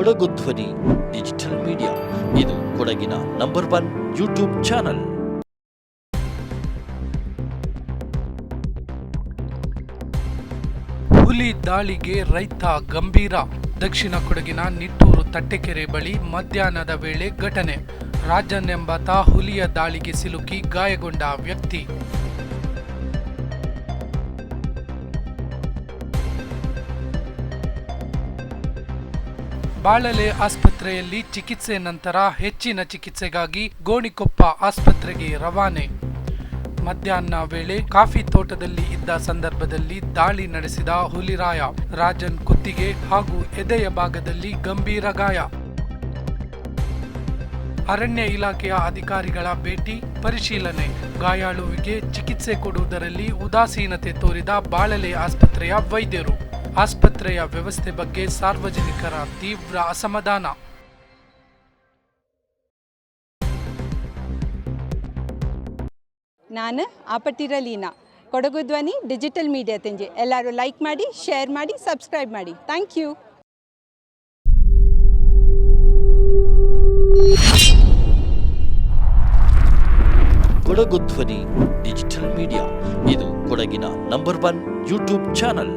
ಕೊಡಗು ಧ್ವನಿ, digital media. ಇದು ಕೊಡಗಿನ ನಂಬರ್ ಒನ್ ಯೂಟ್ಯೂಬ್ ಚಾನಲ್. ಹುಲಿ ದಾಳಿಗೆ ರೈತ ಗಂಭೀರ. ದಕ್ಷಿಣ ಕೊಡಗಿನ ನಿಟ್ಟೂರು ತಟ್ಟೆಕೆರೆ ಬಳಿ ಮಧ್ಯಾಹ್ನದ ವೇಳೆ ಘಟನೆ. ರಾಜನ್ ಎಂಬಾತ ಹುಲಿಯ ದಾಳಿಗೆ ಸಿಲುಕಿ ಗಾಯಗೊಂಡ ವ್ಯಕ್ತಿ. ಬಾಳಲೆ ಆಸ್ಪತ್ರೆಯಲ್ಲಿ ಚಿಕಿತ್ಸೆ ನಂತರ ಹೆಚ್ಚಿನ ಚಿಕಿತ್ಸೆಗಾಗಿ ಗೋಣಿಕೊಪ್ಪ ಆಸ್ಪತ್ರೆಗೆ ರವಾನೆ. ಮಧ್ಯಾಹ್ನ ವೇಳೆ ಕಾಫಿ ತೋಟದಲ್ಲಿ ಇದ್ದ ಸಂದರ್ಭದಲ್ಲಿ ದಾಳಿ ನಡೆಸಿದ ಹುಲಿರಾಯ, ರಾಜನ್ ಕುತ್ತಿಗೆ ಹಾಗೂ ಎದೆಯ ಭಾಗದಲ್ಲಿ ಗಂಭೀರ ಗಾಯ. ಅರಣ್ಯ ಇಲಾಖೆಯ ಅಧಿಕಾರಿಗಳ ಭೇಟಿ, ಪರಿಶೀಲನೆ, ಗಾಯಾಳುವಿಗೆ ಚಿಕಿತ್ಸೆ ಕೊಡುವುದರಲ್ಲಿ ಉದಾಸೀನತೆ ತೋರಿದ ಬಾಳಲೆ ಆಸ್ಪತ್ರೆಯ ವೈದ್ಯರು. ಆಸ್ಪತ್ರೆಯ ವ್ಯವಸ್ಥೆ ಬಗ್ಗೆ ಸಾರ್ವಜನಿಕರ ತೀವ್ರ ಅಸಮಾಧಾನ. ನಾನು ಆಪಟ್ಟಿರ ಲೀನಾ. ಕೊಡಗು ಧ್ವನಿ ಡಿಜಿಟಲ್ ಮೀಡಿಯಾ ತಂಜೆ. ಎಲ್ಲರೂ ಲೈಕ್ ಮಾಡಿ ಶೇರ್ ಮಾಡಿ ಸಬ್ಸ್ಕ್ರೈಬ್ ಮಾಡಿ. Thank you. ಕೊಡಗು ಧ್ವನಿ ಡಿಜಿಟಲ್ ಮೀಡಿಯಾ. ಇದು ಕೊಡಗಿನ ನಂಬರ್ ಒನ್ ಯೂಟ್ಯೂಬ್ ಚಾನಲ್.